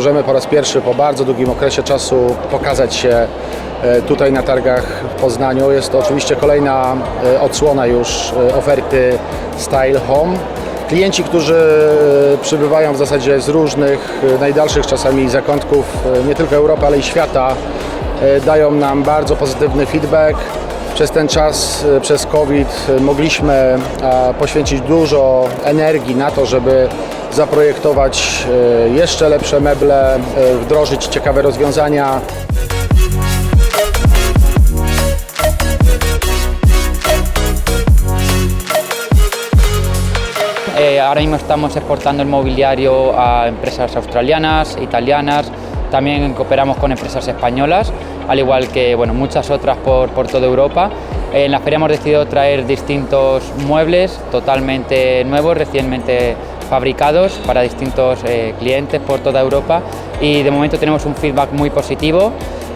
możemy po raz pierwszy po bardzo długim okresie czasu pokazać się e, tutaj na targach w Poznaniu. Jest to oczywiście kolejna e, odsłona już e, oferty Style Home. Klienci, którzy przybywają w zasadzie z różnych, najdalszych czasami zakątków nie tylko Europy, ale i świata, dają nam bardzo pozytywny feedback. Przez ten czas, przez COVID mogliśmy poświęcić dużo energii na to, żeby zaprojektować e, jeszcze lepsze meble, e, wdrożyć ciekawe rozwiązania. Eh, ahora mismo estamos exportando el mobiliario a empresas australianas, italianas, también cooperamos con empresas españolas, al igual que bueno, muchas otras por, por toda Europa. En la feria hemos decidido traer distintos muebles totalmente nuevos, recientemente fabricados para distintos eh, clientes por toda Europa y de momento tenemos un feedback muy positivo,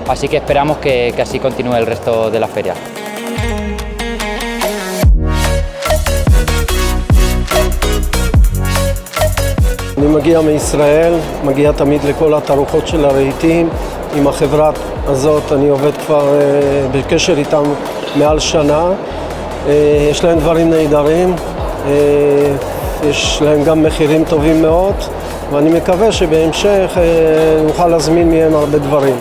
así que esperamos que, que así continúe el resto de la feria. אני מגיע מישראל, מגיע תמיד לכל התערוכות של הרהיטים. עם החברה הזאת אני עובד כבר אה, בקשר איתם מעל שנה. אה, יש להם דברים נהדרים, אה, יש להם גם מחירים טובים מאוד, ואני מקווה שבהמשך אה, נוכל להזמין מהם הרבה דברים.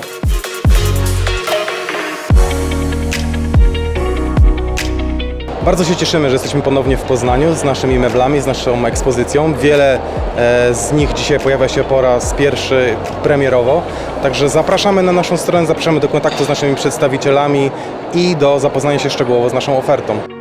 Bardzo się cieszymy, że jesteśmy ponownie w Poznaniu z naszymi meblami, z naszą ekspozycją. Wiele e, z nich dzisiaj pojawia się po raz pierwszy premierowo. Także zapraszamy na naszą stronę, zapraszamy do kontaktu z naszymi przedstawicielami i do zapoznania się szczegółowo z naszą ofertą.